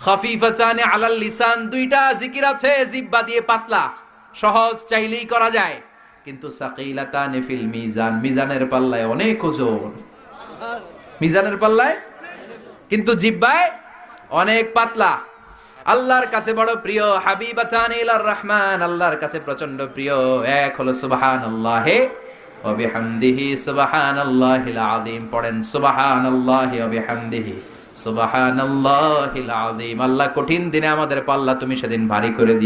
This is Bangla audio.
খাফিফাতানে আলাল লিসান, দুইটা জিকির আছে, জিব্বা দিয়ে পাতলা। সহজ চাইলেই করা যায়, কিন্তু সাকিলাতানে ফিল মিজান, মিজানের পাল্লায় অনেক ওজন। মিজানের পাল্লায়? কিন্তু জিব্বায় অনেক পাতলা। আল্লাহর কাছে বড় প্রিয়, হাবিবাতান ইলার রহমান, আল্লাহর কাছে প্রচণ্ড প্রিয়, এক হলো সুবহানাল্লাহে ওয়া বিহামদিহি, সুবহানাল্লাহিল আযীম, পড়েন সুবহানাল্লাহি ওয়া বিহামদিহি। আযীম। আল্লাহ কঠিন দিনে আমাদের পাল্লা তুমি সেদিন ভারী করে দিও।